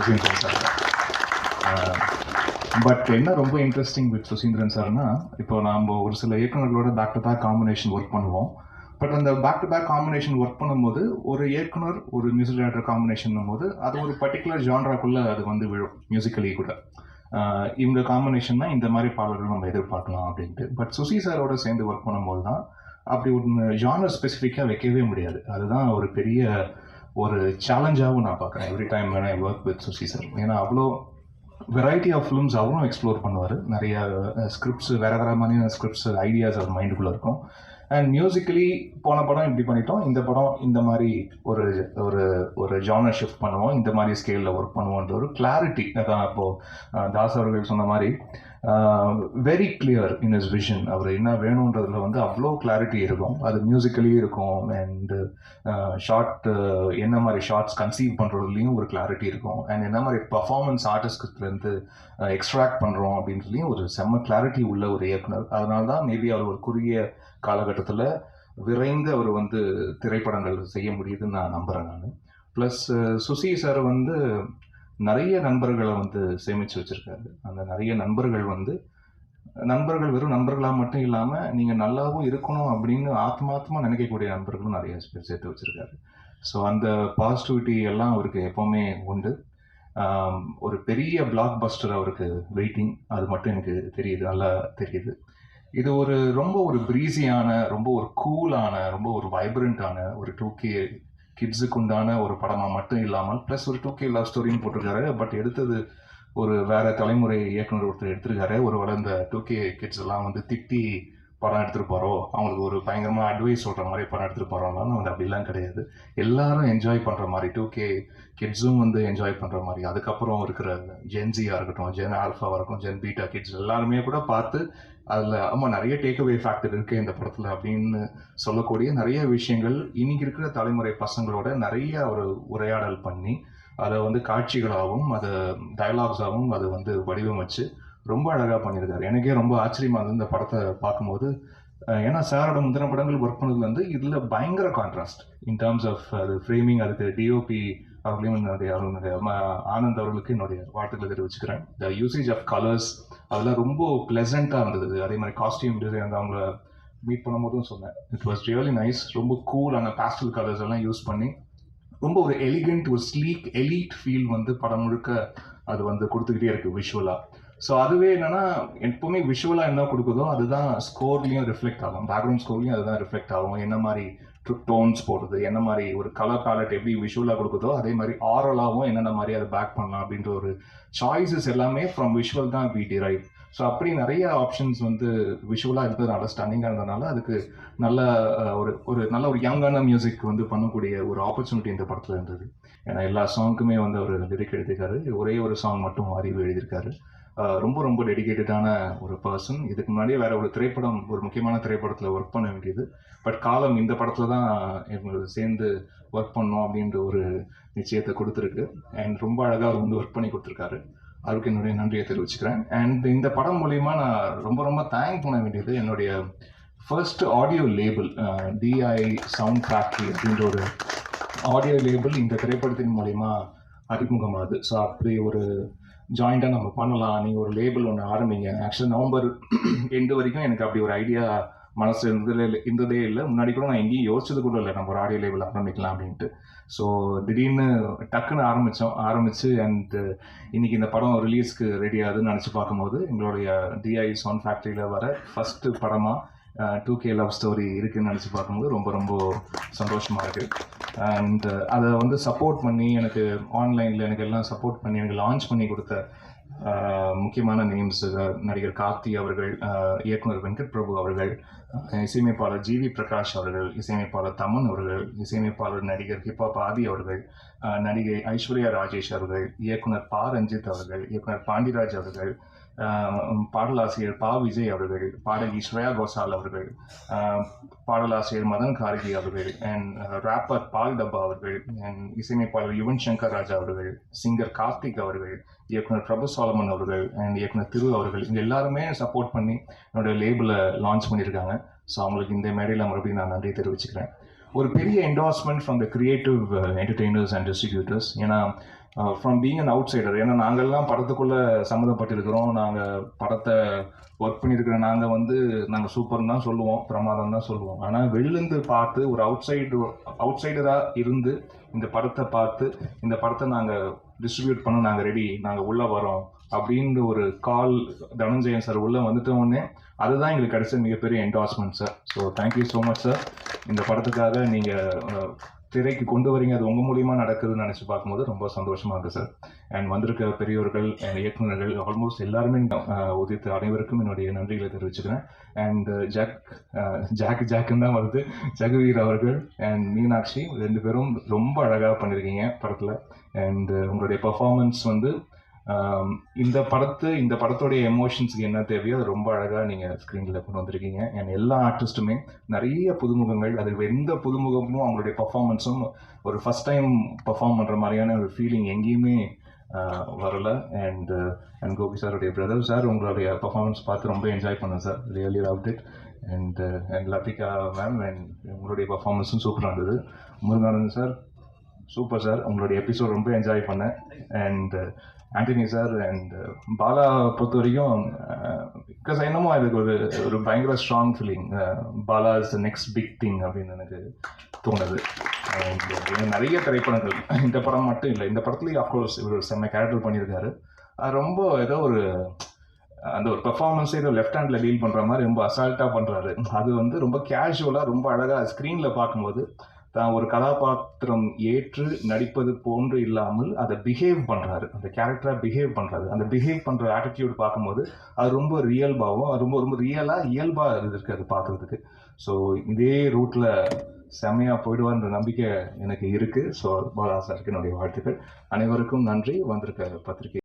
Suseenthiran sir but என்ன ரொம்ப interesting with Suseenthiran சார்னா இப்போ நாம் ஒரு சில இயக்குனர்களோட back to back combination work பண்ணுவோம். பட் அந்த back to back combination work பண்ணும்போது ஒரு இயக்குனர் ஒரு மியூசிக் டேரக்டர் காம்பினேஷன் போது அது ஒரு பர்டிகுலர் ஜான்ராக்குள்ளே அது வந்து விழும் மியூசிக்கலி கூட. ஆஹ் இவங்க காம்பினேஷன்னா இந்த மாதிரி பாடல்கள் நம்ம எதிர்பார்க்கலாம் அப்படின்ட்டு. பட் சுசி சாரோட சேர்ந்து ஒர்க் பண்ணும்போது தான் அப்படி ஒன்று ஜானர் ஸ்பெசிஃபிக்காக வைக்கவே முடியாது. அதுதான் ஒரு பெரிய ஒரு சேலஞ்சாகவும் நான் பார்க்குறேன். எவ்ரி டைம் வேணா I work with Suchi sir ஏன்னா அவ்வளோ வெரைட்டி ஆஃப் ஃபிலிம்ஸ் அவரும் எக்ஸ்ப்ளோர் பண்ணுவார். நிறைய ஸ்கிரிப்ட்ஸ் வேறு வேறு மாதிரியான ஸ்கிரிப்ட்ஸ் ஐடியாஸ் அவர் மைண்டுக்குள்ளே இருக்கும். அண்ட் மியூசிக்கலி போன படம் இப்படி பண்ணிட்டோம். இந்த படம் இந்த மாதிரி ஒரு ஒரு ஒரு ஜானர் ஷிஃப்ட் பண்ணுவோம். இந்த மாதிரி ஸ்கேலில் ஒர்க் பண்ணுவோன்ற ஒரு கிளாரிட்டி அதான் இப்போது தாஸ் அவர்கள் சொன்ன மாதிரி. Very clear in his vision அவர் என்ன வேணுன்றதுல வந்து அவ்வளோ கிளாரிட்டி இருக்கும். அது மியூசிக்கலி இருக்கும். அண்டு ஷார்ட் என்ன மாதிரி ஷார்ட்ஸ் கன்சீவ் பண்ணுறதுலையும் ஒரு கிளாரிட்டி இருக்கும். அண்ட் என்ன மாதிரி பர்ஃபார்மன்ஸ் ஆர்டிஸ்ட்லேருந்து எக்ஸ்ட்ராக்ட் பண்ணுறோம் அப்படின்றதுலையும் ஒரு செம்ம கிளாரிட்டி உள்ள ஒரு இயக்குனர். அதனால தான் மேபி அவர் ஒரு குறுகிய காலகட்டத்தில் விரைந்து அவர் வந்து திரைப்படங்கள் செய்ய முடியுதுன்னு நான் நம்புகிறேன் நான். ப்ளஸ் சுசி சார் வந்து நிறைய நண்பர்களை வந்து சேமித்து வச்சுருக்காரு. அந்த நிறைய நண்பர்கள் வந்து நண்பர்கள் வெறும் நண்பர்களாக மட்டும் இல்லாமல் நீங்கள் நல்லாவும் இருக்கணும் அப்படின்னு ஆத்மாத்மா நினைக்கக்கூடிய நண்பர்களும் நிறைய பேர் சேர்த்து வச்சுருக்காரு. ஸோ அந்த பாசிட்டிவிட்டி எல்லாம் அவருக்கு எப்போவுமே உண்டு. ஒரு பெரிய பிளாக் பஸ்டர் அவருக்கு வெயிட்டிங் அது மட்டும் எனக்கு தெரியுது நல்லா தெரியுது. இது ஒரு ரொம்ப ஒரு ப்ரீஸியான ரொம்ப ஒரு கூலான ரொம்ப ஒரு வைப்ரண்ட்டான ஒரு டூ கே கிட்ஸுக்கு உண்டான ஒரு படமாக மட்டும் இல்லாமல் ப்ளஸ் ஒரு டூ கே லவ் ஸ்டோரின்னு போட்டிருக்காரு. பட் எடுத்தது ஒரு வேறு தலைமுறை இயக்குனர் ஒருத்தர் எடுத்திருக்காரு. ஒரு வேளை இந்த டூ கே கிட்ஸ் எல்லாம் வந்து திட்டி படம் எடுத்துகிட்டு போகிறோம் அவங்களுக்கு ஒரு பயங்கரமாக அட்வைஸ் சொல்கிற மாதிரி படம் எடுத்துகிட்டு போகிறோம்னாலும் வந்து அப்படிலாம் கிடையாது. எல்லாரும் என்ஜாய் பண்ணுற மாதிரி டூ கே கிட்ஸும் வந்து என்ஜாய் பண்ணுற மாதிரி. அதுக்கப்புறம் இருக்கிற ஜென்சியாக இருக்கட்டும் ஜென் ஆல்ஃபாவாக இருக்கட்டும் ஜென் பீட்டா கிட்ஸ் எல்லாருமே கூட பார்த்து அதில் ஆமாம் நிறைய டேக் அவே ஃபேக்டர் இருக்குது இந்த படத்தில் அப்படின்னு சொல்லக்கூடிய நிறைய விஷயங்கள் இன்னைக்கு இருக்கிற தலைமுறை பசங்களோட நிறைய ஒரு உரையாடல் பண்ணி அதை வந்து காட்சிகளாகவும் அதை டயலாக்ஸாகவும் அதை வந்து வடிவமைச்சு ரொம்ப அழகாக பண்ணியிருக்காரு. எனக்கே ரொம்ப ஆச்சரியமாக இருந்தது இந்த படத்தை பார்க்கும்போது. ஏன்னா சாரோட முந்தின படங்கள் ஒர்க் பண்ணது வந்து இதில் பயங்கர கான்ட்ராஸ்ட் இன் டேர்ம்ஸ் ஆஃப் அது ஃப்ரேமிங் அதுக்கு டிஓபி அவர்களையும் என்னுடைய அவர்களுடைய ம- ஆனந்த் அவர்களுக்கு என்னுடைய வாழ்த்துக்களை தெரிவிச்சுக்கிறேன். த யூசேஜ் ஆஃப் கலர்ஸ் அதெல்லாம் ரொம்ப ப்ளசண்ட்டாக இருந்தது. அதே மாதிரி காஸ்டியூம் டிசைன் அவங்கள மீட் பண்ணும்போதும் சொன்னேன். இட் வாஸ் ரியலி நைஸ் ரொம்ப கூலான பேஸ்டல் கலர்ஸ் எல்லாம் யூஸ் பண்ணி ரொம்ப ஒரு எலிகண்ட் ஒரு ஸ்லீக் எலீட் ஃபீல் வந்து படம் முழுக்க அது வந்து கொடுத்துக்கிட்டே இருக்குது விஷுவலாக ஸோ அதுவே என்னன்னா எப்பவுமே விஷுவலாக என்ன கொடுக்குதோ அதுதான் ஸ்கோர்லையும் ரிஃப்ளெக்ட் ஆகும். பேக்ரவுண்ட் ஸ்கோர்லையும் அதுதான் ரிஃப்ளெக்ட் ஆகும். என்ன மாதிரி டோன்ஸ் போடுறது என்ன மாதிரி ஒரு கலர் பேலட் எப்படி விஷுவலாக கொடுக்குதோ அதே மாதிரி ஆரலாகவும் என்னென்ன மாதிரி அதை பேக் பண்ணலாம் அப்படின்ற ஒரு சாய்ஸஸ் எல்லாமே ஃப்ரம் விஷுவல் தான் வி டிரைவ் ஸோ அப்படி நிறைய ஆப்ஷன்ஸ் வந்து விஷுவலாக இருந்ததுனால ஸ்டன்னிங்காக இருந்ததுனால அதுக்கு நல்ல ஒரு ஒரு நல்ல ஒரு யங்கான மியூசிக் வந்து பண்ணக்கூடிய ஒரு ஆப்பர்ச்சுனிட்டி இந்த படத்தில் இருந்தது. ஏன்னா எல்லா சாங்க்குமே வந்து அவர் லிரிக் எழுதியிருக்காரு. ஒரே ஒரு சாங் மட்டும் அறிவு எழுதியிருக்காரு. ரொம்ப ரொம்ப டெடிகேட்டடான ஒரு பர்சன் இதுக்கு முன்னாடியே வேற ஒரு திரைப்படம் ஒரு முக்கியமான திரைப்படத்தில் ஒர்க் பண்ண வேண்டியது. பட் காலம் இந்த படத்தில் தான் எங்களுக்கு சேர்ந்து ஒர்க் பண்ணோம் அப்படின்ற ஒரு நிச்சயத்தை கொடுத்துருக்கு. அண்ட் ரொம்ப அழகாக அவர் வந்து ஒர்க் பண்ணி கொடுத்துருக்காரு. அவருக்கு என்னுடைய நன்றியை தெரிவிச்சுக்கிறேன். அண்ட் இந்த படம் மூலிமா நான் ரொம்ப ரொம்ப தேங்க் பண்ண வேண்டியது என்னுடைய first audio label DI sound factory அப்படின்ற ஒரு ஆடியோ லேபிள் இந்த திரைப்படத்தின் மூலிமா அறிமுகமாகுது ஸோ அப்படி ஒரு ஜாயிண்டாக நம்ம பண்ணலாம். நீங்கள் ஒரு லேபிள் ஒன்று ஆரம்பிங்க. ஆக்சுவலி நவம்பர் எண்டு வரைக்கும் எனக்கு அப்படி ஒரு ஐடியா மனசு இருந்ததே இல்லை இருந்ததே இல்லை. முன்னாடி கூட நான் எங்கேயும் யோசிச்சது கூட இல்லை. நம்ம ஒரு ஆடியோ லேபிள் ஆரம்பிக்கலாம் அப்படின்ட்டு. ஸோ திடீர்னு டக்குன்னு ஆரம்பித்தோம் ஆரம்பித்து அண்ட் இன்னைக்கு இந்த படம் ரிலீஸ்க்கு ரெடி ஆகுதுன்னு நினச்சி பார்க்கும்போது எங்களுடைய டிஐ சவுண்ட் ஃபேக்ட்ரியில் வர ஃபஸ்ட்டு படமாக டூ கே லவ் ஸ்டோரி இருக்குன்னு நினச்சி பார்க்கும்போது ரொம்ப ரொம்ப சந்தோஷமாக இருக்குது அண்ட் அதை வந்து சப்போர்ட் பண்ணி எனக்கு ஆன்லைனில் எனக்கு எல்லாம் சப்போர்ட் பண்ணி எனக்கு லான்ச் பண்ணி கொடுத்த முக்கியமான நேம்ஸ் நடிகர் கார்த்தி அவர்கள் இயக்குனர் வெங்கட் பிரபு அவர்கள் இசையமைப்பாளர் ஜி வி பிரகாஷ் அவர்கள் இசையமைப்பாளர் தமன் அவர்கள் இசையமைப்பாளர் நடிகர் ஹிப்ஹாப் ஆதி அவர்கள் நடிகை ஐஸ்வர்யா ராஜேஷ் அவர்கள் இயக்குனர் பா ரஞ்சித் அவர்கள் இயக்குனர் பாண்டிராஜ் அவர்கள் பாடலாசிரியர் பா விஜய் அவர்கள் பாடகி ஸ்ரேயா கோசால் அவர்கள் பாடலாசிரியர் மதன் கார்கி அவர்கள் அண்ட் ராப்பர் பால் டப்பா அவர்கள் அண்ட் இசையமைப்பாளர் யுவன் சங்கர் ராஜா அவர்கள் சிங்கர் கார்த்திக் அவர்கள் இயக்குனர் பிரபு சாலமன் அவர்கள் அண்ட் இயக்குனர் திரு அவர்கள் இங்கே எல்லாருமே சப்போர்ட் பண்ணி என்னோட லேபிளை லான்ச் பண்ணியிருக்காங்க. ஸோ அவங்களுக்கு இந்த மேடையில் மறுபடியும் நான் நன்றி தெரிவிச்சுக்கிறேன். ஒரு பெரிய endorsement from the creative entertainers and distributors ஏன்னா from being an outsider ஏன்னா நாங்கள்லாம் படத்துக்குள்ளே சம்மந்தப்பட்டிருக்கிறோம். நாங்கள் படத்தை ஒர்க் பண்ணியிருக்கிற நாங்கள் வந்து நாங்கள் சூப்பர்னு தான் சொல்லுவோம். பிரமாதம் தான் சொல்லுவோம். ஆனால் வெளிலேருந்து பார்த்து ஒரு அவுட் சைடு அவுட் சைடராக இருந்து இந்த படத்தை பார்த்து இந்த படத்தை நாங்கள் டிஸ்ட்ரிபியூட் பண்ண நாங்கள் ரெடி நாங்கள் உள்ளே வரோம் அப்படின்ற ஒரு கால் தனஞ்சயன் சார் உள்ளே வந்துட்டோடனே அதுதான் எங்களுக்கு கிடைச்ச மிகப்பெரிய endorsement sir so thank you so much sir இந்த படத்துக்காக நீங்கள் திரைக்கு கொண்டு வரீங்க அது உங்கள் மூலியமா நடக்குதுன்னு நினச்சி பார்க்கும்போது ரொம்ப சந்தோஷமா இருக்கு சார் அண்ட் வந்திருக்க பெரியவர்கள் அண்ட் இயக்குனர்கள் ஆல்மோஸ்ட் எல்லாருமே உதித்த அனைவருக்கும் என்னுடைய நன்றிகளை தெரிவிச்சுக்கிறேன். அண்ட் ஜாக் ஜாக் ஜாக்குன்னு தான் வருது. ஜெகவீர் அவர்கள் அண்ட் மீனாட்சி ரெண்டு பேரும் ரொம்ப அழகாக பண்ணியிருக்கீங்க படத்தில். அண்ட் உங்களுடைய பர்ஃபார்மன்ஸ் வந்து இந்த படத்து இந்த படத்தோடைய எமோஷன்ஸ்க்கு என்ன தேவையோ அது ரொம்ப அழகாக நீங்கள் ஸ்க்ரீனில் கொண்டு வந்திருக்கீங்க. அண்ட் எல்லா ஆர்டிஸ்ட்டுமே நிறைய புதுமுகங்கள் அது எந்த புதுமுகமும் அவங்களுடைய பர்ஃபார்மன்ஸும் ஒரு ஃபஸ்ட் டைம் பர்ஃபார்ம் பண்ணுற மாதிரியான ஒரு ஃபீலிங் எங்கேயுமே வரல. அண்ட் அண்ட் கோபி சாருடைய பிரதர் சார் உங்களுடைய பர்ஃபார்மன்ஸ் பார்த்து ரொம்ப என்ஜாய் பண்ணேன் sir. Really love it and and Lathika ma'am and உங்களுடைய பர்ஃபார்மன்ஸும் சூப்பராக இருந்தது. முருகானந்த் சார் சூப்பர் சார் உங்களுடைய எபிசோட் ரொம்ப என்ஜாய் பண்ணேன். And Antony sir and Bala பொறுத்த வரைக்கும் பிகாஸ் uh, என்னமோ எனக்கு ஒரு ஒரு பயங்கர strong feeling uh, Bala is the next big thing அப்படின்னு எனக்கு தோணுது. Uh, நிறைய திரைப்படங்கள். இந்த படம் மட்டும் இல்லை. இந்த படத்துலேயும் அஃப்கோர்ஸ் இவர் ஒரு செம்ம கேரக்டர் பண்ணியிருக்காரு. அது ரொம்ப ஏதோ ஒரு அந்த ஒரு பெர்ஃபார்மன்ஸே ஏதோ லெஃப்ட் ஹேண்டில் டீல் பண்ணுற மாதிரி ரொம்ப அசால்ட்டாக பண்ணுறாரு அது வந்து ரொம்ப கேஷுவலாக ரொம்ப அழகாக ஸ்க்ரீனில் பார்க்கும்போது தான் ஒரு கதாபாத்திரம் ஏற்று நடிப்பது போன்று இல்லாமல் அதை பிஹேவ் பண்ணுறாரு அந்த கேரக்டராக பிஹேவ் பண்ணுறாரு அந்த பிஹேவ் பண்ணுற ஆட்டிடியூட் பார்க்கும்போது அது ரொம்ப ரியல்பாகவும் அது ரொம்ப ரொம்ப ரியலாக இயல்பாக இருந்திருக்கு அது பார்க்குறதுக்கு. ஸோ இதே ரூட்டில் செம்மையாக போயிடுவார்ன்ற நம்பிக்கை எனக்கு இருக்குது ஸோ பாலா சாருக்கு என்னுடைய வாழ்த்துக்கள். அனைவருக்கும் நன்றி. வந்திருக்க பத்திரிகை